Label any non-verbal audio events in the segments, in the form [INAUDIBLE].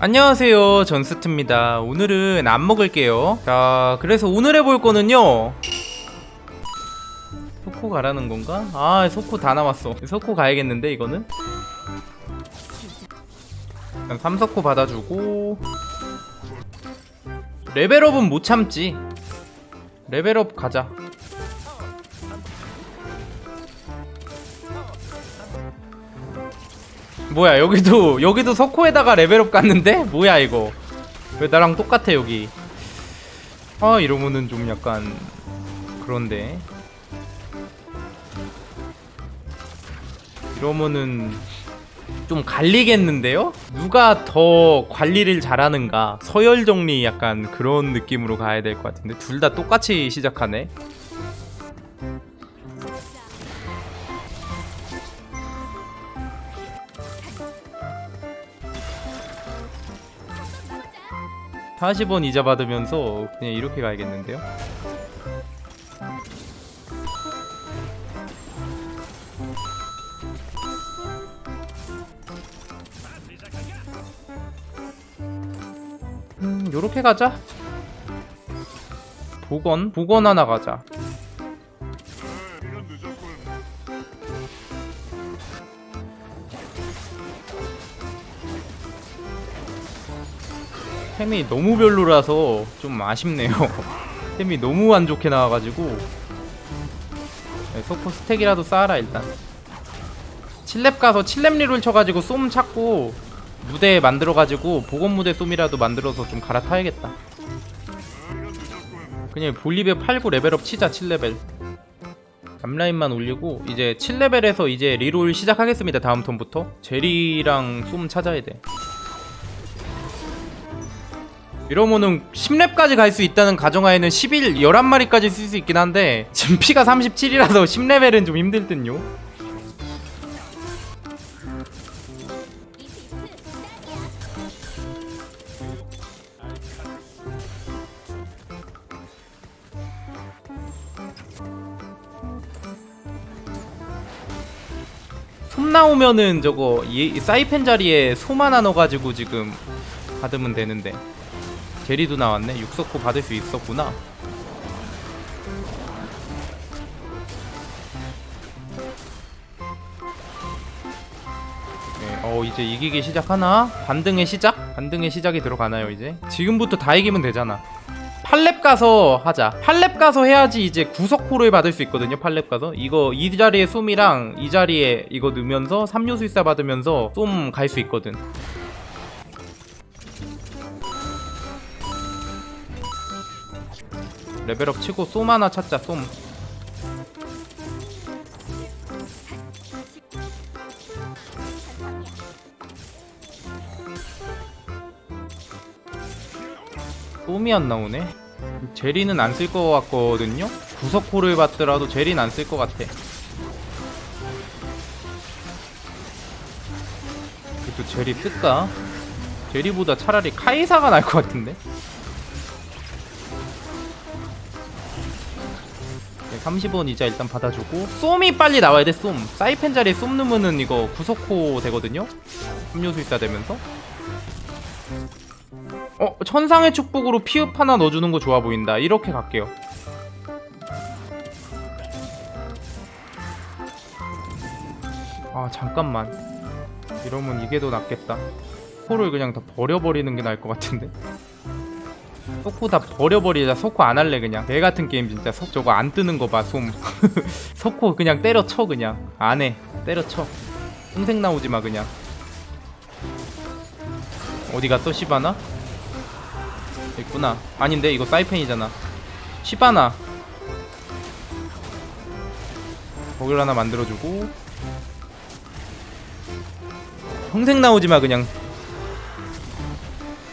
안녕하세요. 전스트입니다. 오늘은 안 먹을게요. 자 그래서 오늘 해볼 거는요. 소코 가라는 건가? 아 소코 다 남았어. 소코 가야겠는데 이거는? 일단 3서코 받아주고. 레벨업은 못 참지. 레벨업 가자 뭐야 여기도 여기도 석호에다가 레벨업 갔는데? 뭐야 이거. 왜 나랑 똑같아 여기? 아 이러면은 좀 약간 그런데. 이러면은 좀 갈리겠는데요? 누가 더 관리를 잘하는가? 서열 정리 약간 그런 느낌으로 가야 될 것 같은데. 둘 다 똑같이 시작하네 40원 이자 받으면서 그냥 이렇게 가야겠는데요? 음, 요렇게 가자. 복원? 복원 하나 가자. 템이 너무 별로라서 좀 아쉽네요. [LAUGHS] 템이 너무 안 좋게 나와가지고 네, 소포 스택이라도 쌓아라 일단. 7렙 가서 7렙 리롤 쳐가지고 쏨 찾고 무대 만들어가지고 보건 무대 쏨이라도 만들어서 좀 갈아타야겠다. 그냥 볼리베 팔고 레벨업 치자 7레벨. 앞라인만 올리고 이제 7레벨에서 이제 리롤 시작하겠습니다 다음 턴부터 제리랑 쏨 찾아야 돼 이러면은 10렙까지 갈 수 있다는 가정하에는 11, 11마리까지 쓸 수 있긴 한데 지금 피가 37이라서 10레벨은 좀 힘들 듯요. 솜 나오면은 저거 이 사이펜 자리에 솜 하나 넣어가지고 지금 받으면 되는데 제리도 나왔네 육석호 받을 수 있었구나 네, 어 이제 이기기 시작하나? 반등의 시작? 반등의 시작이 들어가나요 이제? 지금부터 다 이기면 되잖아 8렙 가서 하자 8렙 가서 해야지 이제 구석호를 받을 수 있거든요 8렙 가서 이거 이 자리에 쏨이랑 이 자리에 이거 넣으면서 3류 수입사 받으면서 쏨 갈 수 있거든 레벨업 치고 쏨 하나 찾자 쏨. 쏨이 안 나오네. 제리는 안 쓸 것 같거든요? 구석호를 받더라도 제리는 안 쓸 것 같아. 또 제리 쓸까? 제리보다 차라리 카이사가 날 것 같은데 30원 이자 일단 받아주고 쏨이 빨리 나와야 돼 쏨. 사이펜 자리에 쏨 넣으면은 이거 구석호 되거든요? 음료수 있다 되면서. 어 천상의 축복으로 피읍 하나 넣어주는 거 좋아 보인다. 이렇게 갈게요. 아 잠깐만. 이러면 이게 더 낫겠다. 소를 그냥 다 버려버리는 게 나을 것 같은데 소코 다 버려버리자 소코 안 할래 그냥. 개 같은 게임 진짜 석 저거 안 뜨는 거봐솜. 소코 [LAUGHS] 그냥 때려쳐 그냥. 안 해. 때려쳐. 평생 나오지 마 그냥. 어디 갔어 시바나? 있구나. 아닌데 이거 사이펜이잖아. 시바나. 거길 하나 만들어주고. 평생 나오지 마 그냥.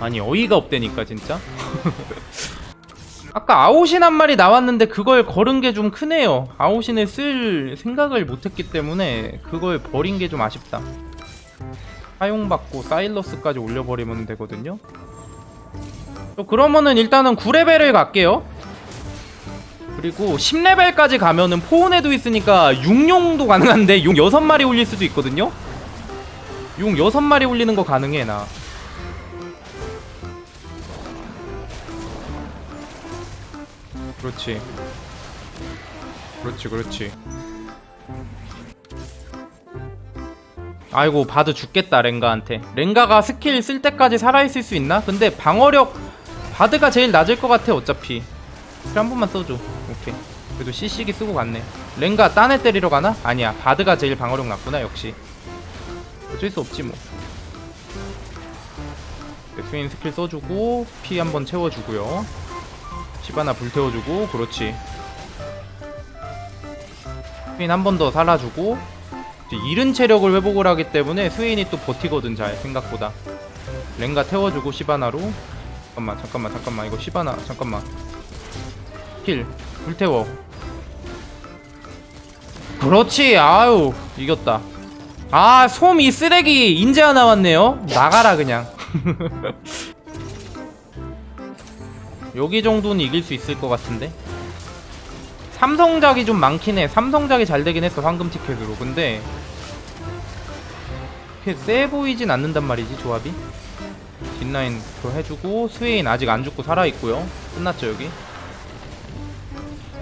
아니 어이가 없다니까 진짜 [LAUGHS] 아까 아오신 한 마리 나왔는데 그걸 걸은 게 좀 크네요. 아오신을 쓸 생각을 못했기 때문에 그걸 버린 게 좀 아쉽다. 사용받고 사일러스까지 올려버리면 되거든요. 어, 그러면은 일단은 9레벨을 갈게요. 그리고 10레벨까지 가면은 포온에도 있으니까 6용도 가능한데 용 6마리 올릴 수도 있거든요. 용 6마리 올리는 거 가능해 나 그렇지. 그렇지 그렇지. 아이고 바드 죽겠다 렌가한테. 렌가가 스킬 쓸 때까지 살아있을 수 있나? 근데 방어력 바드가 제일 낮을 것 같아 어차피. 그래 한 번만 써줘. 오케이. 그래도 CC기 쓰고 갔네. 렌가 딴 애 때리러 가나? 아니야. 바드가 제일 방어력 낮구나 역시. 어쩔 수 없지 뭐. 스윈 스킬 써주고 피 한번 채워주고요 시바나 불태워주고 그렇지. 스윈 한 번 더 살아주고 이제 잃은 체력을 회복을 하기 때문에 스웨인이 또 버티거든 잘 생각보다. 렌가 태워주고 시바나로. 잠깐만 잠깐만 잠깐만. 이거 시바나 잠깐만. 힐 불태워. 그렇지 아유 이겼다. 아 솜이 쓰레기 인재가 나왔네요. 나가라 그냥 [LAUGHS] 여기 정도는 이길 수 있을 것 같은데? 삼성작이 좀 많긴 해. 삼성작이 잘 되긴 했어 황금 티켓으로. 근데 그렇게 세 보이진 않는단 말이지 조합이? 뒷라인 더 해주고 스웨인 아직 안 죽고 살아있고요. 끝났죠 여기?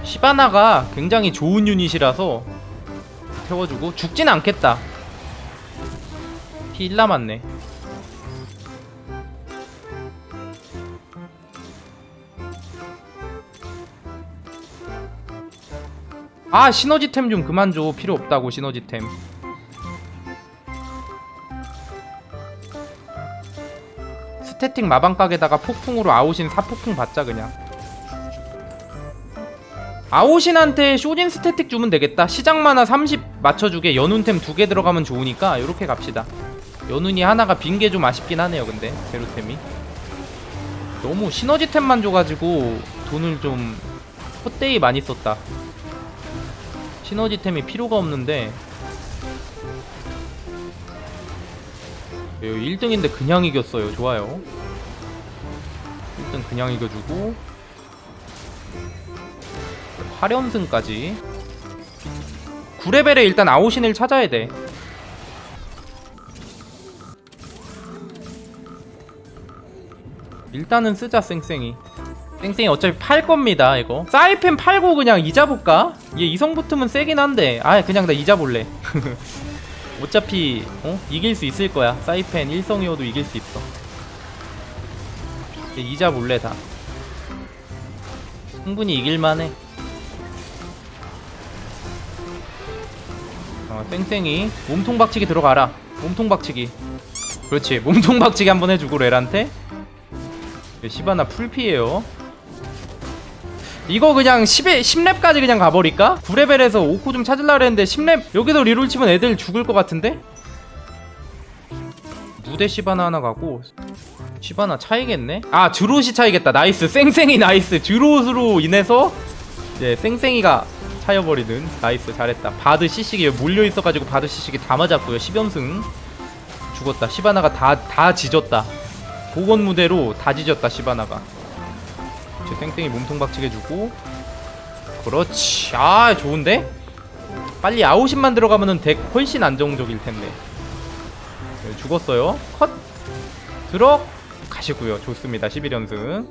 시바나가 굉장히 좋은 유닛이라서 태워주고 죽진 않겠다. 피 1 남았네 아 시너지템 좀 그만 줘. 필요 없다고 시너지템. 스태틱 마방각에다가 폭풍으로 아웃인 사폭풍 받자 그냥. 아웃인한테 쇼진 스태틱 주면 되겠다. 시장 만화 30 맞춰주게 연운템 두 개 들어가면 좋으니까 요렇게 갑시다. 연운이 하나가 빈 게 좀 아쉽긴 하네요 근데. 제로템이. 너무 시너지템만 줘가지고 돈을 좀 헛되이 많이 썼다 시너지템이 필요가 없는데. 1등인데 그냥 이겼어요. 좋아요. 1등 그냥 이겨주고. 8연승까지. 9레벨에 일단 아웃신을 찾아야 돼. 일단은 쓰자 쌩쌩이 쌩쌩이 어차피 팔 겁니다 이거. 사이펜 팔고 그냥 이자 볼까? 얘 이성 붙으면 세긴 한데. 아 그냥 나 이자 볼래. [LAUGHS] 어차피 어? 이길 수 있을 거야. 사이펜 1성이어도 이길 수 있어. 얘 이자 볼래 다. 충분히 이길만해. 어 쌩쌩이. 몸통 박치기 들어가라. 몸통 박치기. 그렇지. 몸통 박치기 한번 해주고 레란테. 시바나 풀피에요 이거 그냥 10에 10렙까지 그냥 가버릴까? 9레벨에서 5코 좀 찾으려고 했는데 10렙 여기서 리롤 치면 애들 죽을 것 같은데? 무대 시바나 하나 가고 시바나 차이겠네? 아 드롯이 차이겠다. 나이스. 쌩쌩이 나이스. 드롯으로 인해서 이제 쌩쌩이가 차여버리는 나이스. 잘했다. 바드 CC기 몰려있어가지고 바드 CC기 다 맞았고요. 10연승. 죽었다. 시바나가 다 다 지졌다. 복원 무대로 다 지졌다 시바나가 제 땡땡이 몸통 박치게 주고. 그렇지. 아 좋은데? 빨리 아웃신만 들어가면은 덱 훨씬 안정적일 텐데. 네, 죽었어요. 컷! 들어! 가시고요. 좋습니다. 11연승.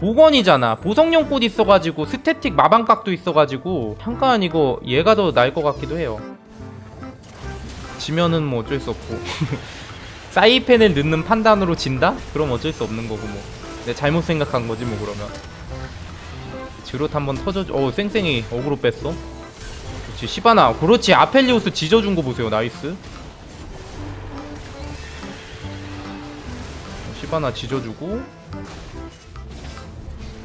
복원이잖아. 보석용 꽃 있어가지고 스태틱 마방각도 있어가지고 잠깐 이거 얘가 더 나을 것 같기도 해요. 지면은 뭐 어쩔 수 없고. [LAUGHS] 사이펜을 넣는 판단으로 진다? 그럼 어쩔 수 없는 거고 뭐 내 잘못 생각한 거지 뭐 그러면. 드롯 한번 터져 어 쌩쌩이 어그로 뺐어. 그렇지 시바나. 그렇지 아펠리오스 지져준 거 보세요 나이스. 시바나 지져주고.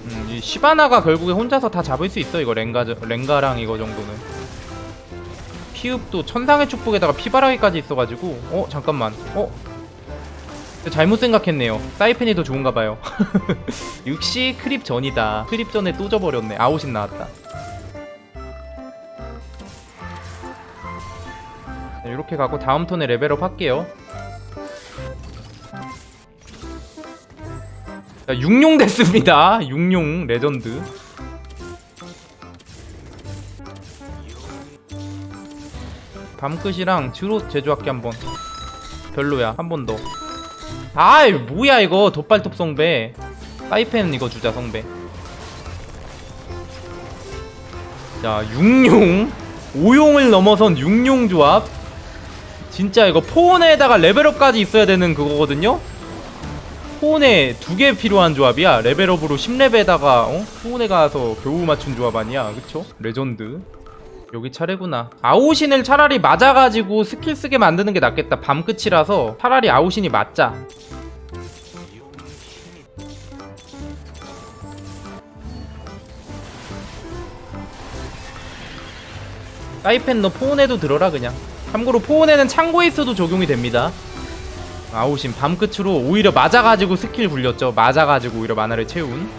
음, 이 시바나가 결국에 혼자서 다 잡을 수 있어 이거 랭가 랭가랑 이거 정도는. 피읍도 천상의 축복에다가 피바라기까지 있어가지고. 어 잠깐만. 어 잘못 생각했네요. 사이펜이 더 좋은가 봐요. [LAUGHS] 역시 크립 전이다. 크립 전에 또 져버렸네. 아웃인 나왔다. 네, 이렇게 가고 다음 턴에 레벨업 할게요. 자, 육룡 [LAUGHS] 됐습니다. 육룡 레전드. 밤끝이랑 주로 제조할게 한번. 별로야. 한 번 더. 아이 뭐야 이거. 덧발톱 성배. 사이펜 이거 주자 성배. 자 육룡. 오용을 넘어선 육룡 조합. 진짜 이거 포온에다가 레벨업까지 있어야 되는 그거거든요? 포온에 두 개 필요한 조합이야. 레벨업으로 10레벨에다가 어? 포온에 가서 겨우 맞춘 조합 아니야. 그쵸? 레전드 여기 차례구나. 아오신을 차라리 맞아가지고 스킬 쓰게 만드는 게 낫겠다. 밤 끝이라서 차라리 아오신이 맞자. 사이펜 너 포온에도 들어라 그냥. 참고로 포온에는 창고에 있어도 적용이 됩니다. 아오신 밤 끝으로 오히려 맞아가지고 스킬 굴렸죠. 맞아가지고 오히려 만화를 채운.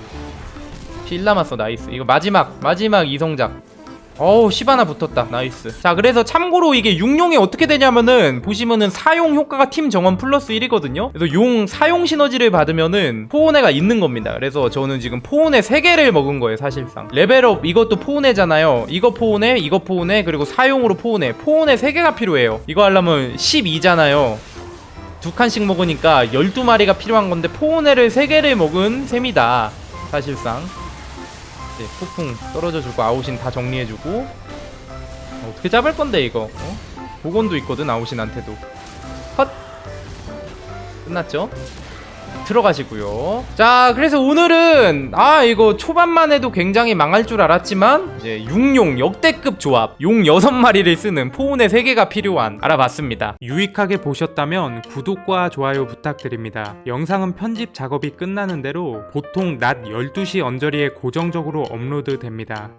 필 남았어 나이스. 이거 마지막 마지막 이성작 어우 시바나 붙었다. 나이스. 자 그래서 참고로 이게 육용이 어떻게 되냐면은 보시면은 사용 효과가 팀 정원 플러스 1이거든요. 그래서 용 사용 시너지를 받으면은 포온에가 있는 겁니다. 그래서 저는 지금 포온에 3개를 먹은 거예요 사실상. 레벨업 이것도 포온에잖아요. 이거 포온에 이거 포온에 그리고 사용으로 포온에. 포온에 3개가 필요해요. 이거 하려면 12잖아요. 두 칸씩 먹으니까 12마리가 필요한 건데 포온에를 3개를 먹은 셈이다 사실상 네, 폭풍 떨어져 주고 아웃인 다 정리해 주고 어, 어떻게 잡을 건데 이거 어? 복원도 있거든 아웃인한테도 헛 끝났죠? 들어가시고요 자 그래서 오늘은 아 이거 초반만 해도 굉장히 망할 줄 알았지만 이제 육용 역대급 조합 용 6마리를 쓰는 포운의 3개가 필요한 알아봤습니다 유익하게 보셨다면 구독과 좋아요 부탁드립니다. 영상은 편집 작업이 끝나는 대로 보통 낮 12시 언저리에 고정적으로 업로드 됩니다.